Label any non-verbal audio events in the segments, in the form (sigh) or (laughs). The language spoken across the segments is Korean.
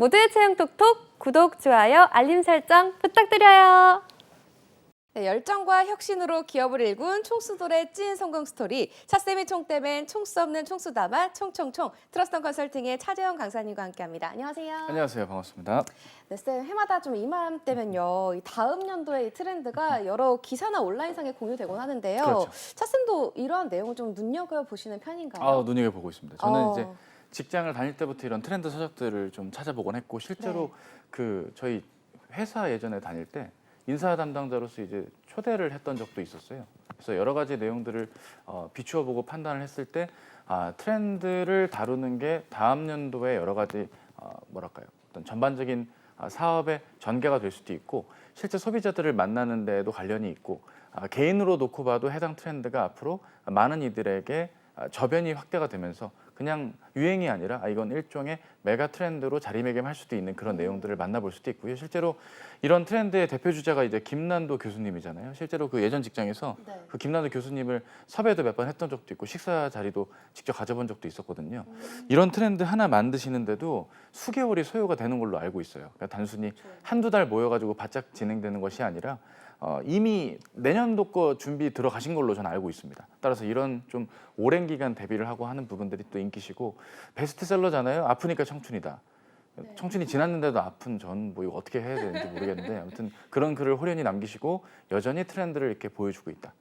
모두의 채용 톡톡 구독, 좋아요, 알림 설정 부탁드려요. 네, 열정과 혁신으로 기업을 일군 총수돌의 찐 성공 스토리 차쌤이 총대맨 총수 없는 총수다만 총총총 트러스턴 컨설팅의 차재영 강사님과 함께합니다. 안녕하세요. 안녕하세요. 반갑습니다. 네, 쌤 해마다 좀 이맘때면요 이 다음 연도의 이 트렌드가 여러 기사나 온라인상에 공유되곤 하는데요. 그렇죠. 차쌤도 이러한 내용을 좀 눈여겨 보시는 편인가요? 아, 눈여겨 보고 있습니다. 저는 어. 이제 직장을 다닐 때부터 이런 트렌드 서적들을 좀 찾아보곤 했고 실제로 네. 그 저희 회사 예전에 다닐 때 인사 담당자로서 이제 초대를 했던 적도 있었어요. 그래서 여러 가지 내용들을 어, 비추어 보고 판단을 했을 때 아, 트렌드를 다루는 게 다음 연도에 여러 가지 어, 뭐랄까요? 어떤 전반적인 아, 사업의 전개가 될 수도 있고 실제 소비자들을 만나는 데에도 관련이 있고 아, 개인으로 놓고 봐도 해당 트렌드가 앞으로 많은 이들에게 아, 저변이 확대가 되면서 그냥 유행이 아니라 아, 이건 일종의 메가 트렌드로 자리매김할 수도 있는 그런 내용들을 만나볼 수도 있고요. 실제로 이런 트렌드의 대표 주자가 이제 김난도 교수님이잖아요. 실제로 그 예전 직장에서 네. 그 김난도 교수님을 섭외도 몇 번 했던 적도 있고 식사 자리도 직접 가져본 적도 있었거든요. 이런 트렌드 하나 만드시는데도 수개월이 소요가 되는 걸로 알고 있어요. 그러니까 단순히 한두 달 모여가지고 바짝 진행되는 것이 아니라 어, 이미 내년도 거 준비 들어가신 걸로 저는 알고 있습니다. 따라서 이런 좀 오랜 기간 대비를 하고 하는 부분들이 또 인기시고 베스트셀러잖아요. 아프니까 청춘이다. 청춘이 지났는데도 아픈 전 뭐 이거 어떻게 해야 되는지 모르겠는데 아무튼 그런 글을 호련히 남기시고 여전히 트렌드를 이렇게 보여주고 있다.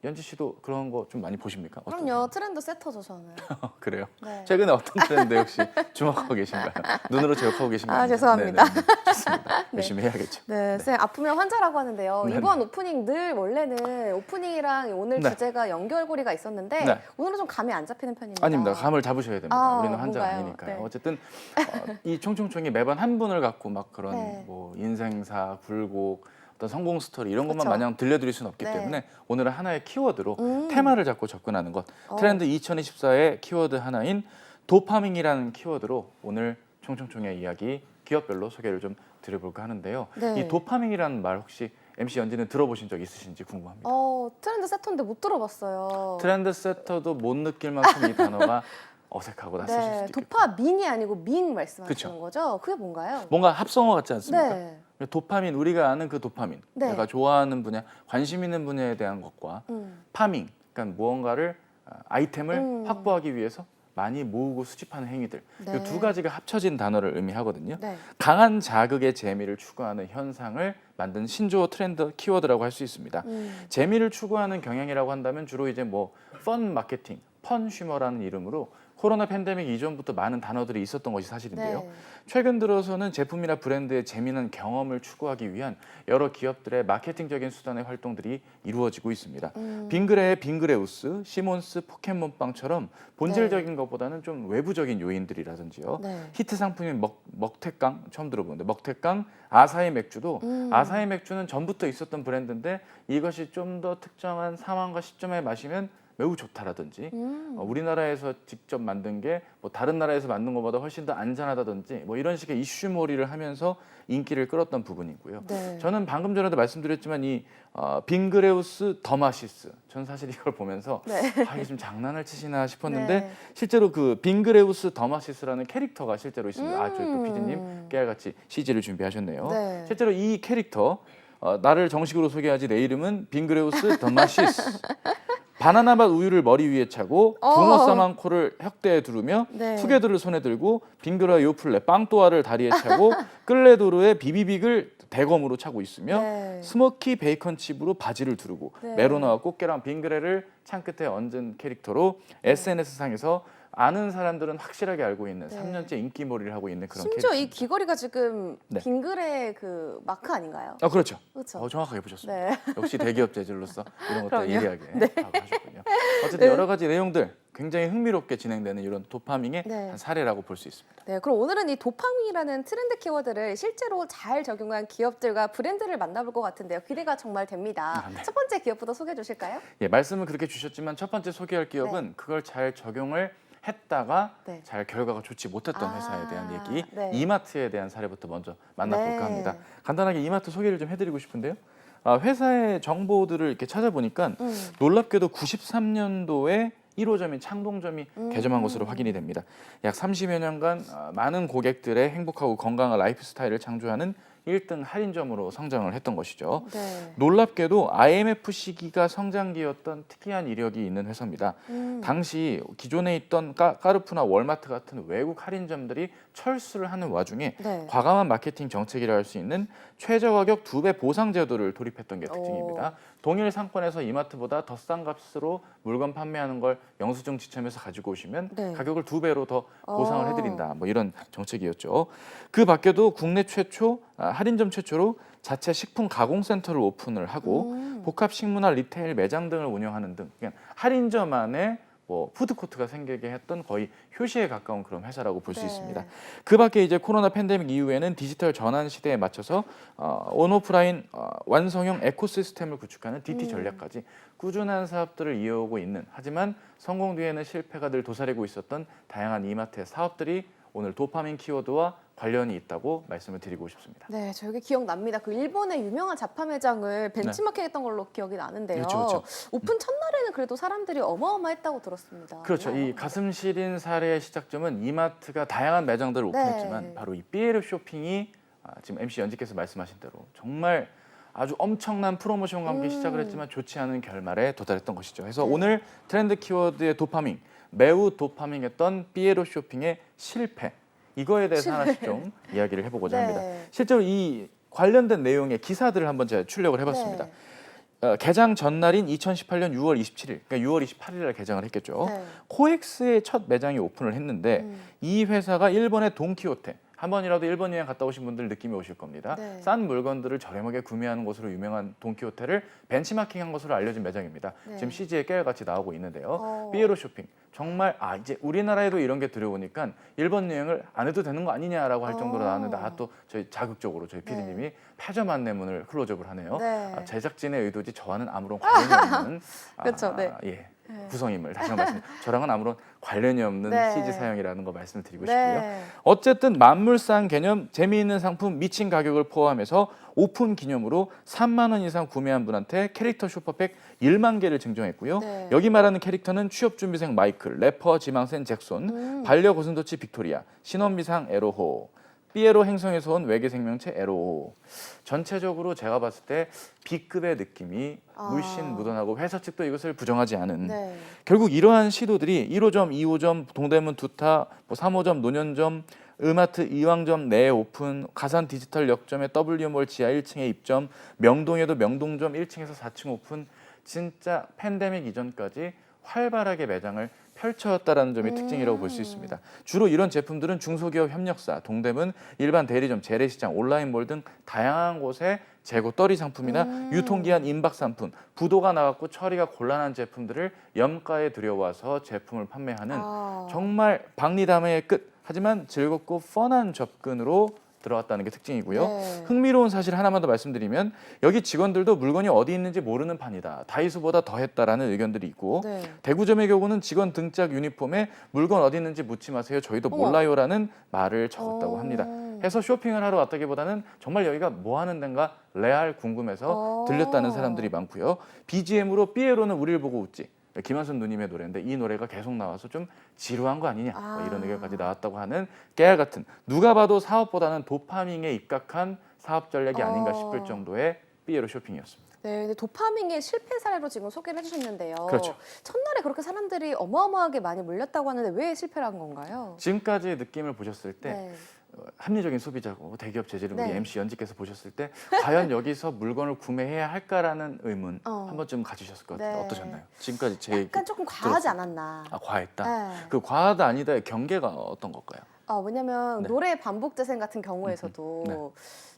네. 연지 씨도 그런 거 좀 많이 보십니까? 어떠세요? 그럼요 트렌드 세터죠 저는. (laughs) 그래요. 네. 최근에 어떤 트렌드 혹시 주목하고 계신가요? 눈으로 제압하고 계신가요? 아, 죄송합니다. 좋습니다. (laughs) 열심히 해야겠죠. 네, 쌤 아프면 환자라고 하는데요. 네네. 이번 오프닝 늘 원래는 오프닝이랑 오늘 네. 주제가 연결고리가 있었는데 네. 오늘은 좀 감이 안 잡히는 편입니다. 아닙니다. 감을 잡으셔야 됩니다. 아, 우리는 환자가 뭔가요? 아니니까요. 네. 어쨌든 어, 이 총총총이 매번 한 분을 갖고 막 그런 (laughs) 네. 뭐 인생사, 굴곡, 어떤 성공 스토리 이런 것만 그쵸. 마냥 들려드릴 수는 없기 네. 때문에 오늘은 하나의 키워드로 음. 테마를 잡고 접근하는 것. 어. 트렌드 2024의 키워드 하나인 도파밍이라는 키워드로 오늘 총총총의 이야기 기업별로 소개를 좀 드려볼까 하는데요. 네. 이 도파밍이라는 말 혹시 MC 연지는 들어보신 적 있으신지 궁금합니다. 어, 트렌드 세터인데 못 들어봤어요. 트렌드 세터도 못 느낄 만큼 이 단어가 (laughs) 어색하고 낯설 수도 네, 있겠고 도파민이 아니고 민 말씀하시는 그쵸. 거죠? 그게 뭔가요? 뭔가 합성어 같지 않습니까? 네. 도파민 우리가 아는 그 도파민 네. 내가 좋아하는 분야 관심 있는 분야에 대한 것과 음. 파밍 그러니까 무언가를 아, 아이템을 음. 확보하기 위해서 많이 모으고 수집하는 행위들 네. 이두 가지가 합쳐진 단어를 의미하거든요. 네. 강한 자극의 재미를 추구하는 현상을 만든 신조어 트렌드 키워드라고 할 수 있습니다. 음. 재미를 추구하는 경향이라고 한다면 주로 이제 뭐 펀 마케팅, 펀슈머라는 이름으로 코로나 팬데믹 이전부터 많은 단어들이 있었던 것이 사실인데요. 네. 최근 들어서는 제품이나 브랜드의 재미난 경험을 추구하기 위한 여러 기업들의 마케팅적인 수단의 활동들이 이루어지고 있습니다. 음. 빙그레의 빙그레우스, 시몬스 포켓몬빵처럼 본질적인 것보다는 좀 외부적인 요인들이라든지요. 네. 히트 상품인 먹, 먹태깡 처음 들어보는데 먹태깡 아사히 맥주도 음. 아사히 맥주는 전부터 있었던 브랜드인데 이것이 좀 더 특정한 상황과 시점에 마시면 매우 좋다라든지 음. 어, 우리나라에서 직접 만든 게 뭐 다른 나라에서 만든 것보다 훨씬 더 안전하다든지 뭐 이런 식의 이슈몰이를 하면서 인기를 끌었던 부분이고요. 네. 저는 방금 전에도 말씀드렸지만 이 어, 빙그레우스 더마시스 전 사실 이걸 보면서 네. 아 이게 좀 장난을 치시나 싶었는데 네. 실제로 그 빙그레우스 더마시스라는 캐릭터가 실제로 있습니다. 아 저희 또 음. 피디님 깨알같이 CG를 준비하셨네요. 네. 실제로 이 캐릭터 어, 나를 정식으로 소개하지 내 이름은 빙그레우스 더마시스. (laughs) 바나나 맛 우유를 머리 위에 차고 어. 붕어 싸만 코를 혁대에 두르며 네. 투게더를 손에 들고 빙그라 요플레 빵또아를 다리에 차고 (laughs) 끌레도르의 비비빅을 대검으로 차고 있으며 네. 스모키 베이컨 칩으로 바지를 두르고 네. 메로나와 꽃게랑 빙그레를 창 끝에 얹은 캐릭터로 SNS 상에서 아는 사람들은 확실하게 알고 있는 네. 3년째 인기몰이를 하고 있는 그런 심지어 이 캐릭터. 귀걸이가 지금 네. 빙그레 그 마크 아닌가요? 아 그렇죠. 그렇죠. 어, 정확하게 보셨습니다. 네. 역시 대기업 재질로서 이런 것도 그럼요. 예리하게 파악하셨군요. 어쨌든 네. 여러 가지 내용들 굉장히 흥미롭게 진행되는 이런 도파밍의 네. 한 사례라고 볼 수 있습니다. 네, 그럼 오늘은 이 도파민이라는 트렌드 키워드를 실제로 잘 적용한 기업들과 브랜드를 만나볼 것 같은데요. 기대가 정말 됩니다. 아, 네. 첫 번째 기업부터 소개해 주실까요? 예, 말씀은 그렇게 주셨지만 첫 번째 소개할 기업은 그걸 잘 적용을 했다가 네. 잘 결과가 좋지 못했던 아, 회사에 대한 얘기 네. 이마트에 대한 사례부터 먼저 만나볼까 네. 합니다. 간단하게 이마트 소개를 좀 해드리고 싶은데요. 아, 회사의 정보들을 이렇게 찾아보니까 음. 놀랍게도 93년도에 1호점인 창동점이 음. 개점한 것으로 확인이 됩니다. 약 30여 년간 아, 많은 고객들의 행복하고 건강한 라이프 스타일을 창조하는 1등 할인점으로 성장을 했던 것이죠. 네. 놀랍게도 IMF 시기가 성장기였던 특이한 이력이 있는 회사입니다. 음. 당시 기존에 있던 까, 까르푸나 월마트 같은 외국 할인점들이 철수를 하는 와중에 네. 과감한 마케팅 정책이라 할 수 있는 최저 가격 두 배 보상 제도를 도입했던 게 특징입니다. 동일 상권에서 이마트보다 더 싼 값으로 물건 판매하는 걸 영수증 지참해서 가지고 오시면 네. 가격을 두 배로 더 보상을 어. 해드린다. 뭐 이런 정책이었죠. 그 밖에도 국내 최초 아, 할인점 최초로 자체 식품 가공 센터를 오픈을 하고 음. 복합 식문화 리테일 매장 등을 운영하는 등 그냥 할인점 안에 뭐 푸드코트가 생기게 했던 거의 효시에 가까운 그런 회사라고 볼수 네. 있습니다. 그 밖에 이제 코로나 팬데믹 이후에는 디지털 전환 시대에 맞춰서 어, 온오프라인 어, 완성형 에코시스템을 구축하는 DT 음. 전략까지 꾸준한 사업들을 이어오고 있는 하지만 성공 뒤에는 실패가 늘 도사리고 있었던 다양한 이마트의 사업들이 오늘 도파민 키워드와 관련이 있다고 말씀을 드리고 싶습니다. 네, 저 여기 기억납니다. 그 일본의 유명한 자파 매장을 벤치마킹했던 걸로 기억이 나는데요. 그렇죠, 그렇죠. 오픈 첫날에는 그래도 사람들이 어마어마했다고 들었습니다. 그렇죠. 이 가슴 시린 사례의 시작점은 이마트가 다양한 매장들을 네. 오픈했지만 바로 이 삐에르 쇼핑이 아, 지금 MC 연지께서 말씀하신 대로 정말 아주 엄청난 프로모션과 함께 음. 시작을 했지만 좋지 않은 결말에 도달했던 것이죠. 그래서 네. 오늘 트렌드 키워드의 도파민, 매우 도파민했던 삐에로 쇼핑의 실패 이거에 대해서 하나씩 좀 이야기를 해보고자 네. 합니다. 실제로 이 관련된 내용의 기사들을 한번 제가 출력을 해봤습니다. 네. 어, 개장 전날인 2018년 6월 27일, 그러니까 6월 28일에 개장을 했겠죠. 네. 코엑스의 첫 매장이 오픈을 했는데 음. 이 회사가 일본의 돈키호테 한 번이라도 일본 여행 갔다 오신 분들 느낌이 오실 겁니다. 네. 싼 물건들을 저렴하게 구매하는 곳으로 유명한 돈키호테를 벤치마킹한 것으로 알려진 매장입니다. 네. 지금 CG에 깨알같이 나오고 있는데요. 어. 삐에로 쇼핑 정말 아 이제 우리나라에도 이런 게 들어오니까 일본 여행을 안 해도 되는 거 아니냐라고 할 정도로 어. 나왔는데 아 또 저희 자극적으로 저희 PD님이 패점 안내문을 클로즈업을 하네요. 네. 아, 제작진의 의도지 저와는 아무런 (laughs) 관련이 없는 그렇죠, 네. 예. 네. 구성임을 다시 한번 말씀. 저랑은 아무런 관련이 없는 네. CG 사용이라는 거 말씀을 드리고 싶고요. 네. 어쨌든 만물상 개념 재미있는 상품 미친 가격을 포함해서 오픈 기념으로 3만 원 이상 구매한 분한테 캐릭터 슈퍼팩 1만 개를 증정했고요. 네. 여기 말하는 캐릭터는 취업 준비생 마이클, 래퍼 지망생 잭손, 음. 반려 고슴도치 빅토리아, 신혼미상 에로호, 삐에로 행성에서 온 외계 생명체 에로호. 전체적으로 제가 봤을 때 B급의 느낌이 아. 물씬 묻어나고 회사 측도 이것을 부정하지 않은 네. 결국 이러한 시도들이 1호점, 2호점, 동대문 두타, 뭐 3호점, 노년점, 음아트 이왕점 내 오픈, 가산 디지털 역점의 W몰 지하 1층에 입점, 명동에도 명동점 1층에서 4층 오픈, 진짜 팬데믹 이전까지 활발하게 매장을 펼쳐왔다라는 점이 음. 특징이라고 볼 수 있습니다. 주로 이런 제품들은 중소기업 협력사, 동대문, 일반 대리점, 재래시장, 온라인몰 등 다양한 곳에 재고 떨이 상품이나 음. 유통기한 임박 상품, 부도가 나갔고 처리가 곤란한 제품들을 염가에 들여와서 제품을 판매하는 아. 정말 박리담의 끝 하지만 즐겁고 펀한 접근으로 들어왔다는 게 특징이고요. 네. 흥미로운 사실 하나만 더 말씀드리면 여기 직원들도 물건이 어디 있는지 모르는 판이다. 다이소보다 더했다라는 의견들이 있고 네. 대구점의 경우는 직원 등짝 유니폼에 물건 어디 있는지 묻지 마세요. 저희도 어머. 몰라요라는 말을 적었다고 어. 합니다. 해서 쇼핑을 하러 왔다기보다는 정말 여기가 뭐 하는 데인가 레알 궁금해서 어. 들렸다는 사람들이 많고요. BGM으로 삐에로는 우리를 보고 웃지. 김한선 누님의 노래인데 이 노래가 계속 나와서 좀 지루한 거 아니냐 뭐 이런 아. 의견까지 나왔다고 하는 깨알 같은 누가 봐도 사업보다는 도파밍에 입각한 사업 전략이 아닌가 어. 싶을 정도의 삐에로 쇼핑이었습니다. 네, 근데 도파민의 실패 사례로 지금 소개를 해주셨는데요. 그렇죠. 첫날에 그렇게 사람들이 어마어마하게 많이 몰렸다고 하는데 왜 실패를 한 건가요? 지금까지 느낌을 보셨을 때 네. 어, 합리적인 소비자고 대기업 재질을 우리 네. MC 연지께서 보셨을 때 과연 (laughs) 여기서 물건을 구매해야 할까라는 의문 어. 한 번쯤 가지셨을 것 같아요. 네. 어떠셨나요? 지금까지 제 약간 조금 과하지 않았나. 아 과했다. 네. 그 과하다 아니다의 경계가 어떤 걸까요? 아, 왜냐면 네. 노래 반복 재생 같은 경우에서도 네.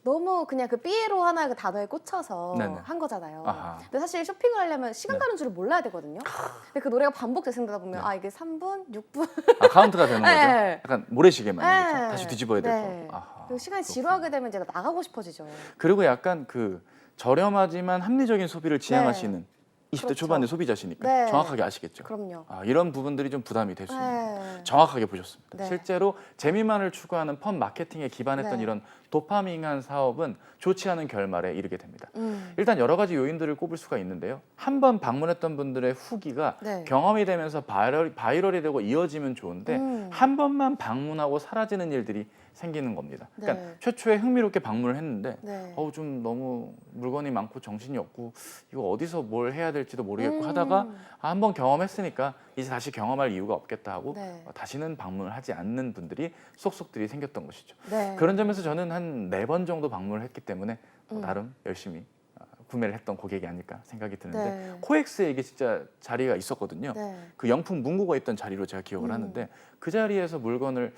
너무 그냥 그 삐에로 하나 그 단어에 꽂혀서 네 네. 한 거잖아요. 아하. 근데 사실 쇼핑을 하려면 시간 네. 가는 줄을 몰라야 되거든요. 근데 그 노래가 반복 재생되다 보면 네. 아 이게 3분, 6분 아 카운트가 되는 (laughs) 거죠? 네. 약간 모래시계 마냥 그렇죠? 네. 다시 뒤집어야 되고. 네. 아하, 그리고 시간이 그렇구나. 지루하게 되면 제가 나가고 싶어지죠. 그리고 약간 그 저렴하지만 합리적인 소비를 지향하시는 20대 그렇죠. 초반의 소비자시니까 네. 정확하게 아시겠죠. 그럼요. 아, 이런 부분들이 좀 부담이 될 수 있는 네. 정확하게 보셨습니다. 네. 실제로 재미만을 추구하는 펌 마케팅에 기반했던 네. 이런 도파민한 사업은 좋지 않은 결말에 이르게 됩니다. 음. 일단 여러 가지 요인들을 꼽을 수가 있는데요. 한 번 방문했던 분들의 후기가 네. 경험이 되면서 바이럴, 바이럴이 되고 이어지면 좋은데 음. 한 번만 방문하고 사라지는 일들이 생기는 겁니다. 그러니까 네. 최초에 흥미롭게 방문을 했는데 네. 어우 좀 너무 물건이 많고 정신이 없고 이거 어디서 뭘 해야 될지도 모르겠고 음. 하다가 아, 한번 경험했으니까 이제 다시 경험할 이유가 없겠다 하고 네. 어, 다시는 방문을 하지 않는 분들이 속속들이 생겼던 것이죠. 네. 그런 점에서 저는 한 네 번 정도 방문을 했기 때문에 어, 음. 나름 열심히 어, 구매를 했던 고객이 아닐까 생각이 드는데 네. 코엑스에 이게 진짜 자리가 있었거든요. 네. 그 영품 문구가 있던 자리로 제가 기억을 음. 하는데 그 자리에서 물건을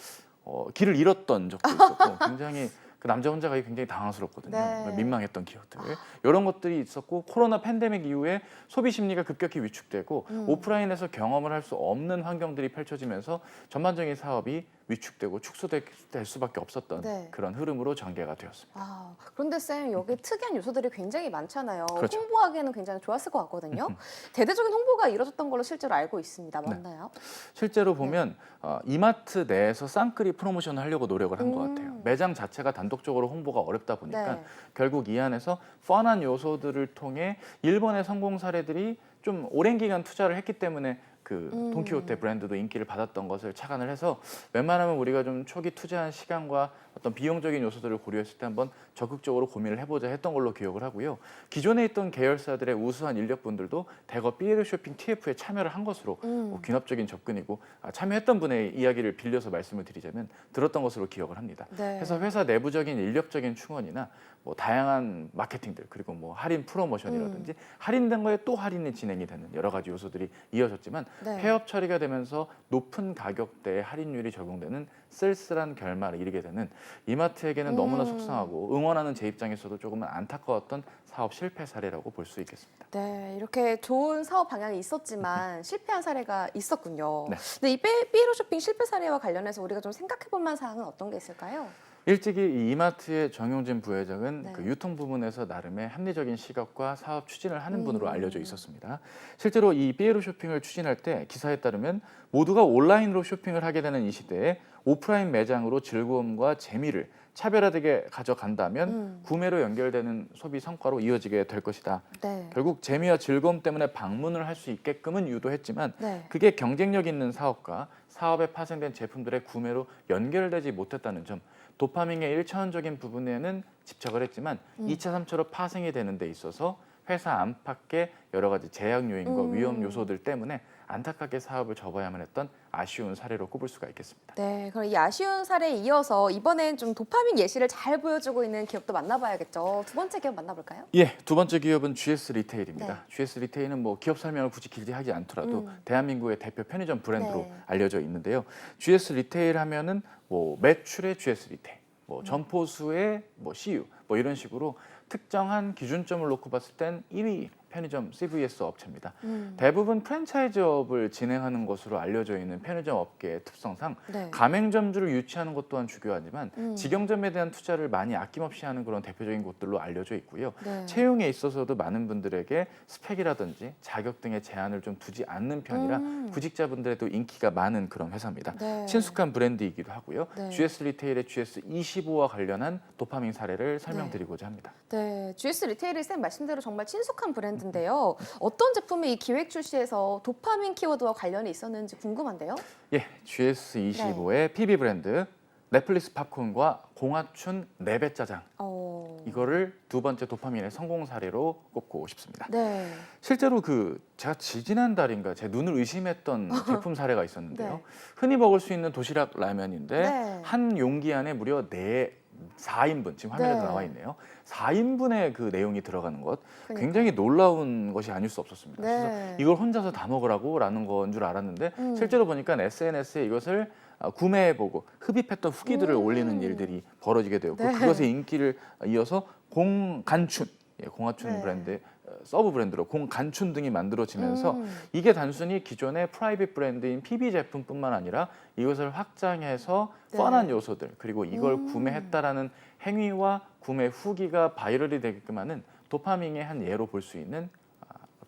어, 길을 잃었던 적도 있었고 (laughs) 굉장히 그 남자 혼자 가기 굉장히 당황스럽거든요. 네. 민망했던 기억들 이런 것들이 있었고 코로나 팬데믹 이후에 소비 심리가 급격히 위축되고 음. 오프라인에서 경험을 할 수 없는 환경들이 펼쳐지면서 전반적인 사업이 위축되고 축소될 수밖에 없었던 네. 그런 흐름으로 전개가 되었습니다. 아, 그런데 쌤 여기 특이한 요소들이 굉장히 많잖아요. 그렇죠. 홍보하기에는 굉장히 좋았을 것 같거든요. 대대적인 홍보가 이루어졌던 걸로 실제로 알고 있습니다. 네. 맞나요? 실제로 보면 어, 이마트 내에서 쌍끌이 프로모션을 하려고 노력을 한것 음. 같아요. 매장 자체가 단독적으로 홍보가 어렵다 보니까 네. 결국 이 안에서 펀한 요소들을 통해 일본의 성공 사례들이 좀 오랜 기간 투자를 했기 때문에 그 음. 돈키호테 브랜드도 인기를 받았던 것을 착안을 해서 웬만하면 우리가 좀 초기 투자한 시간과 어떤 비용적인 요소들을 고려했을 때 한번 적극적으로 고민을 해보자 했던 걸로 기억을 하고요. 기존에 있던 계열사들의 우수한 인력분들도 대거 삐에르 쇼핑 TF에 참여를 한 것으로 음. 뭐 귀납적인 접근이고 아, 참여했던 분의 이야기를 빌려서 말씀을 드리자면 들었던 것으로 기억을 합니다. 네. 그래서 회사 내부적인 인력적인 충원이나 뭐 다양한 마케팅들 그리고 뭐 할인 프로모션이라든지 할인된 거에 또 할인이 진행이 되는 여러 가지 요소들이 이어졌지만 네. 폐업 처리가 되면서 높은 가격대에 할인율이 적용되는 쓸쓸한 결말에 이르게 되는 이마트에게는 너무나 음. 속상하고 응원하는 제 입장에서도 조금은 안타까웠던 사업 실패 사례라고 볼 수 있겠습니다. 네, 이렇게 좋은 사업 방향이 있었지만 (laughs) 실패한 사례가 있었군요. 네. 근데 이 삐- 삐에로 쇼핑 실패 사례와 관련해서 우리가 좀 생각해 볼 만한 사항은 어떤 게 있을까요? 일찍이 이 이마트의 정용진 부회장은 네. 그 유통 부문에서 나름의 합리적인 시각과 사업 추진을 하는 분으로 음. 알려져 있었습니다. 실제로 이 삐에로 쇼핑을 추진할 때 기사에 따르면 모두가 온라인으로 쇼핑을 하게 되는 이 시대에 오프라인 매장으로 즐거움과 재미를 차별화되게 가져간다면 음. 구매로 연결되는 소비 성과로 이어지게 될 것이다. 네. 결국 재미와 즐거움 때문에 방문을 할 수 있게끔은 유도했지만 네. 그게 경쟁력 있는 사업과 사업에 파생된 제품들의 구매로 연결되지 못했다는 점 도파민의 일차원적인 부분에는 집착을 했지만 음. 이 2차, 3차로 파생이 되는 데 있어서 회사 안팎의 여러 가지 제약 요인과 음. 위험 요소들 때문에 안타깝게 사업을 접어야만 했던 아쉬운 사례로 꼽을 수가 있겠습니다. 네, 그럼 이 아쉬운 사례에 이어서 이번엔 좀 도파민 예시를 잘 보여주고 있는 기업도 만나봐야겠죠. 두 번째 기업 만나볼까요? 예, 두 번째 기업은 GS 리테일입니다. 네. GS 리테일은 뭐 기업 설명을 굳이 길게 하지 않더라도 음. 대한민국의 대표 편의점 브랜드로 네. 알려져 있는데요. GS 리테일 하면은 뭐 매출의 GS 리테일, 뭐 음. 점포 수의 뭐 CU, 뭐 이런 식으로 특정한 기준점을 놓고 봤을 땐 1위 편의점 CVS 업체입니다. 음. 대부분 프랜차이즈업을 진행하는 것으로 알려져 있는 편의점 업계의 특성상 네. 가맹점주를 유치하는 것 또한 중요하지만 음. 직영점에 대한 투자를 많이 아낌없이 하는 그런 대표적인 곳들로 알려져 있고요. 네. 채용에 있어서도 많은 분들에게 스펙이라든지 자격 등의 제한을 좀 두지 않는 편이라 음. 구직자분들에도 인기가 많은 그런 회사입니다. 네. 친숙한 브랜드이기도 하고요. 네. GS 리테일의 GS25와 관련한 도파민 사례를 설명드리고자 합니다. 네, GS 리테일이 쌤 말씀대로 정말 친숙한 브랜드 인데요. 어떤 제품이 이 기획 출시에서 도파민 키워드와 관련이 있었는지 궁금한데요. 예, GS25의 PB 브랜드 넷플릭스 팝콘과 공화춘 네배 짜장 어... 이거를 두 번째 도파민의 성공 사례로 꼽고 싶습니다. 네. 실제로 그 제가 지지난 달인가 제 눈을 의심했던 (laughs) 제품 사례가 있었는데요. 네. 흔히 먹을 수 있는 도시락 라면인데 네. 한 용기 안에 무려 네 4인분 지금 화면에 네. 도 나와 있네요. 4인분의 그 내용이 들어가는 것 그러니까. 굉장히 놀라운 것이 아닐 수 없었습니다. 네. 그래서 이걸 혼자서 다 먹으라고라는 건 줄 알았는데 음. 실제로 보니까 SNS에 이것을 어, 구매해보고 흡입했던 후기들을 음. 올리는 일들이 벌어지게 되었고 네. 그것의 인기를 이어서 공간춘 예, 공화춘 네. 브랜드 어, 서브 브랜드로 공간춘 등이 만들어지면서 음. 이게 단순히 기존의 프라이빗 브랜드인 PB 제품뿐만 아니라 이것을 확장해서 네. 뻔한 요소들 그리고 이걸 음. 구매했다라는 행위와 구매 후기가 바이럴이 되게끔 하는 도파민의 한 예로 볼 수 있는 아,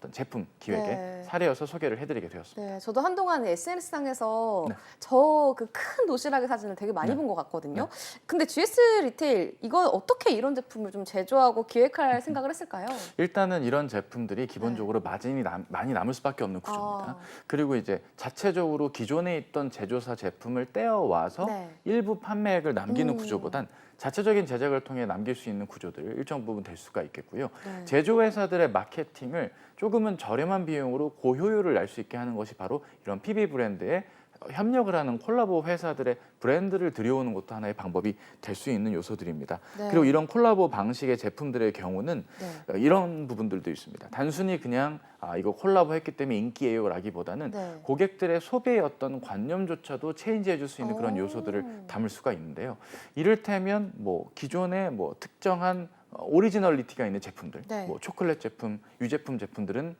어떤 제품 기획의 네. 사례여서 소개를 해드리게 되었습니다. 네, 저도 한동안 SNS 상에서 네. 저 그 큰 도시락의 사진을 되게 많이 네. 본 것 같거든요. 근데 GS 리테일 이거 어떻게 이런 제품을 좀 제조하고 기획할 (laughs) 생각을 했을까요? 일단은 이런 제품들이 기본적으로 마진이 남- 많이 남을 수밖에 없는 구조입니다. 네. 아. 그리고 이제 자체적으로 기존에 있던 제조사 제품을 떼어와서 네. 일부 판매액을 남기는 음. 구조보단 자체적인 제작을 통해 남길 수 있는 구조들 일정 부분 될 수가 있겠고요. 네. 제조회사들의 마케팅을 조금 은 저렴한 비용으로 고효율을 낼 수 있게 하는 것이 바로 이런 PB 브랜드의 협력을 하는 콜라보 회사들의 브랜드를 들여오는 것도 하나의 방법이 될 수 있는 요소들입니다. 네. 그리고 이런 콜라보 방식의 제품들의 경우는 네. 어, 이런 부분들도 있습니다. 단순히 그냥 아 이거 콜라보 했기 때문에 인기예요라기보다는 네. 고객들의 소비의 어떤 관념조차도 체인지해 줄 수 있는 그런 오. 요소들을 담을 수가 있는데요. 이를테면 뭐 기존의 뭐 특정한 어, 오리지널리티가 있는 제품들, 네. 뭐 초콜릿 제품, 유제품 제품들은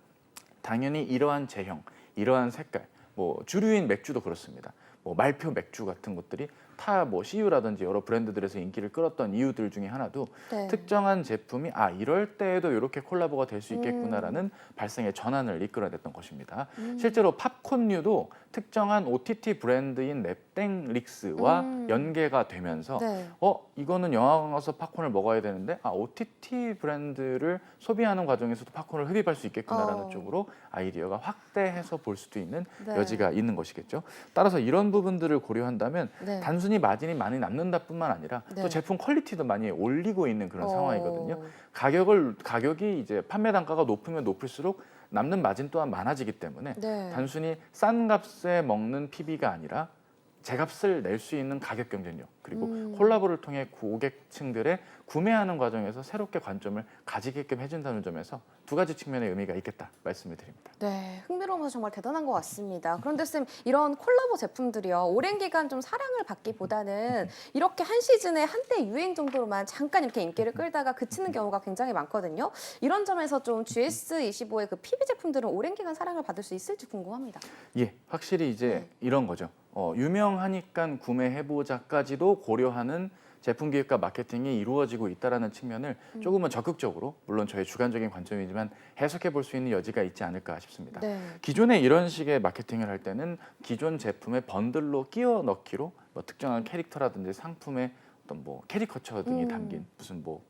당연히 이러한 제형, 이러한 색깔, 뭐 주류인 맥주도 그렇습니다. 뭐 말표 맥주 같은 것들이 타뭐 CU라든지 여러 브랜드들에서 인기를 끌었던 이유들 중에 하나도 네. 특정한 제품이 아 이럴 때에도 이렇게 콜라보가 될수 음. 있겠구나라는 발상의 전환을 이끌어냈던 것입니다. 음. 실제로 팝콘류도 특정한 OTT 브랜드인 랩땡릭스와 음. 연계가 되면서 네. 어 이거는 영화관 가서 팝콘을 먹어야 되는데 아 OTT 브랜드를 소비하는 과정에서도 팝콘을 흡입할 수 있겠구나라는 어. 쪽으로 아이디어가 확대해서 볼 수도 있는 네. 여지가 있는 것이겠죠. 따라서 이런 부분들을 고려한다면 네. 단순 히 마진이 많이 남는다뿐만 아니라 네. 또 제품 퀄리티도 많이 올리고 있는 그런 어. 상황이거든요. 가격을 가격이 이제 판매 단가가 높으면 높을수록 남는 마진 또한 많아지기 때문에 네. 단순히 싼 값에 먹는 PB가 아니라 제 값을 낼 수 있는 가격 경쟁력 그리고 음. 콜라보를 통해 고객층들의 구매하는 과정에서 새롭게 관점을 가지게끔 해준다는 점에서 두 가지 측면의 의미가 있겠다 말씀을 드립니다. 네, 흥미로워서 정말 대단한 것 같습니다. 그런데 쌤, 이런 콜라보 제품들이요, 오랜 기간 좀 사랑을 받기보다는 이렇게 한 시즌에 한때 유행 정도로만 잠깐 이렇게 인기를 끌다가 그치는 경우가 굉장히 많거든요. 이런 점에서 좀 GS25의 그 PB 제품들은 오랜 기간 사랑을 받을 수 있을지 궁금합니다. 예, 확실히 이제 네. 이런 거죠. 어, 유명하니까 구매해보자까지도 고려하는 제품 기획과 마케팅이 이루어지고 있다라는 측면을 음. 조금은 적극적으로 물론 저의 주관적인 관점이지만 해석해 볼 수 있는 여지가 있지 않을까 싶습니다. 네. 기존에 이런 식의 마케팅을 할 때는 기존 제품의 번들로 끼워 넣기로 뭐 특정한 캐릭터라든지 상품의 어떤 뭐 캐리커처 등이 음. 담긴 무슨 뭐,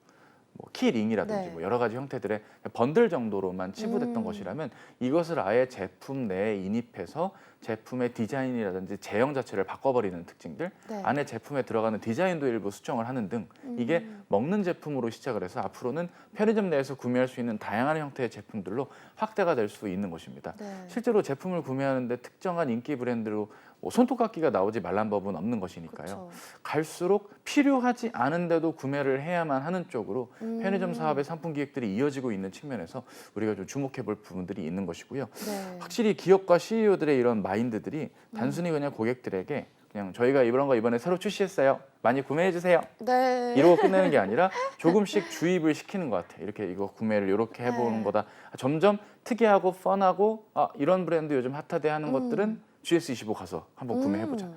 뭐 키링이라든지 네. 뭐 여러 가지 형태들의 번들 정도로만 치부됐던 음. 것이라면 이것을 아예 제품 내에 인입해서 제품의 디자인이라든지 제형 자체를 바꿔버리는 특징들 네. 안에 제품에 들어가는 디자인도 일부 수정을 하는 등 이게 음. 먹는 제품으로 시작을 해서 앞으로는 편의점 내에서 구매할 수 있는 다양한 형태의 제품들로 확대가 될 수 있는 것입니다. 네. 실제로 제품을 구매하는데 특정한 인기 브랜드로 뭐 손톱깎이가 나오지 말란 법은 없는 것이니까요. 그렇죠. 갈수록 필요하지 않은데도 구매를 해야만 하는 쪽으로 음. 편의점 사업의 상품 기획들이 이어지고 있는 측면에서 우리가 좀 주목해 볼 부분들이 있는 것이고요. 네. 확실히 기업과 CEO들의 이런 마인드들이 단순히 그냥 고객들에게 그냥 저희가 이런 거 이번에 새로 출시했어요. 많이 구매해 주세요. 네. 이러고 끝내는 게 아니라 (laughs) 조금씩 주입을 시키는 것 같아요. 이렇게 이거 구매를 이렇게 해보는 네. 거다. 점점 특이하고 펀하고 아 이런 브랜드 요즘 핫하대 하는 음. 것들은 GS25 가서 한번 구매해 보자.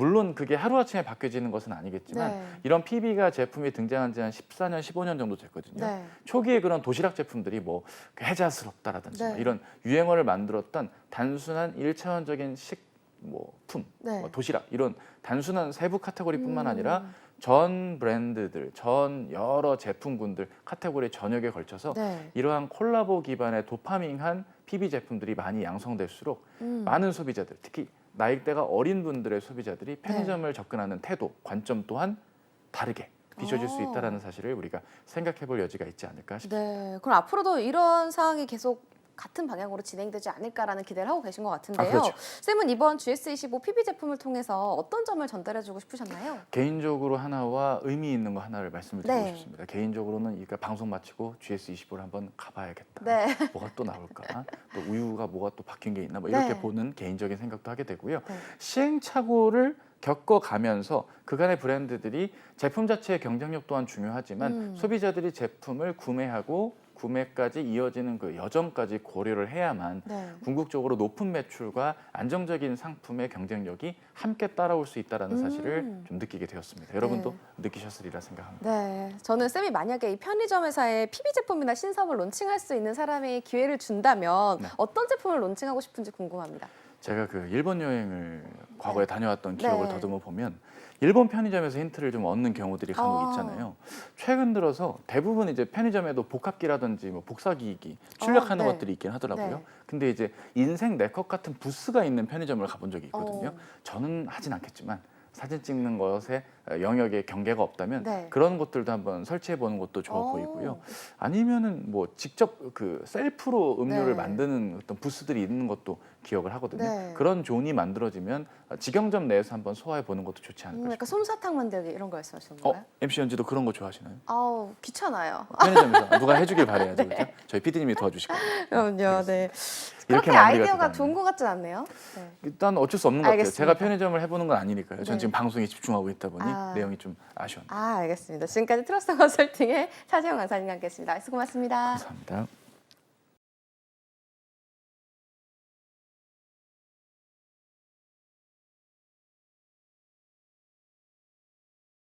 음. 물론 그게 하루아침에 바뀌어지는 것은 아니겠지만 네. 이런 PB가 제품이 등장한 지 한 14년, 15년 정도 됐거든요. 네. 초기에 그런 도시락 제품들이 뭐 해자스럽다라든지 네. 뭐 이런 유행어를 만들었던 단순한 일차원적인 식 뭐 품 네. 뭐 도시락 이런 단순한 세부 카테고리뿐만 음. 아니라 전 브랜드들, 전 여러 제품군들 카테고리 전역에 걸쳐서 네. 이러한 콜라보 기반의 도파밍한 PB 제품들이 많이 양성될수록 음. 많은 소비자들, 특히 나이대가 어린 분들의 소비자들이 네. 편의점을 접근하는 태도, 관점 또한 다르게 비춰질 수 어. 있다라는 사실을 우리가 생각해 볼 여지가 있지 않을까 싶습니다. 네. 그럼 앞으로도 이런 상황이 계속 같은 방향으로 진행되지 않을까라는 기대를 하고 계신 것 같은데요. 아, 그렇죠. 쌤은 이번 GS25 PB 제품을 통해서 어떤 점을 전달해주고 싶으셨나요? 개인적으로 하나와 의미 있는 거 하나를 말씀을 드리고 네. 싶습니다. 개인적으로는 이거 방송 마치고 GS25를 한번 가봐야겠다. 네. (laughs) 뭐가 또 나올까? 또 우유가 뭐가 또 바뀐 게 있나? 뭐 이렇게 네. 보는 개인적인 생각도 하게 되고요. 네. 시행착오를 겪어가면서 그간의 브랜드들이 제품 자체의 경쟁력 또한 중요하지만 음. 소비자들이 제품을 구매하고 구매까지 이어지는 그 여정까지 고려를 해야만 네. 궁극적으로 높은 매출과 안정적인 상품의 경쟁력이 함께 따라올 수 있다라는 사실을 음. 좀 느끼게 되었습니다. 여러분도 네. 느끼셨으리라 생각합니다. 네, 저는 쌤이 만약에 이 편의점 회사에 PB 제품이나 신사업을 론칭할 수 있는 사람의 기회를 준다면 네. 어떤 제품을 론칭하고 싶은지 궁금합니다. 제가 그 일본 여행을 과거에 다녀왔던 기억을 네. 더듬어 보면 일본 편의점에서 힌트를 좀 얻는 경우들이 간혹 아. 있잖아요. 최근 들어서 대부분 이제 편의점에도 복합기라든지 뭐 복사기기 출력하는 어, 네. 것들이 있긴 하더라고요. 네. 근데 이제 인생 네컷 같은 부스가 있는 편의점을 가본 적이 있거든요. 어. 저는 하진 않겠지만 사진 찍는 것에 영역에 경계가 없다면 네. 그런 것들도 한번 설치해 보는 것도 좋아 어. 보이고요. 아니면은 뭐 직접 그 셀프로 음료를 네. 만드는 어떤 부스들이 있는 것도 기억을 하거든요. 네. 그런 존이 만들어지면 직영점 내에서 한번 소화해 보는 것도 좋지 않을까 음, 약간 싶어요. 솜사탕 만들기 이런 거 말씀하시는 어, 건가요? MC 연지도 그런 거 좋아하시나요? 아우 귀찮아요. 편의점에서 (laughs) 누가 해주길 바래야죠, 그죠? 저희 PD님이 도와주실 거예요. 그럼요, 네. 그렇게 아이디어가. 좋은 것 같진 않네요. 네. 일단 어쩔 수 없는 것 같아요. 알겠습니다. 제가 편의점을 해보는 건 아니니까요. 전 네. 지금 방송에 집중하고 있다 보니 아. 내용이 좀 아쉬웠네요. 아, 알겠습니다. 지금까지 트러스트 컨설팅의 차지영 강사님과 함께했습니다. 수고 고맙습니다. 감사합니다.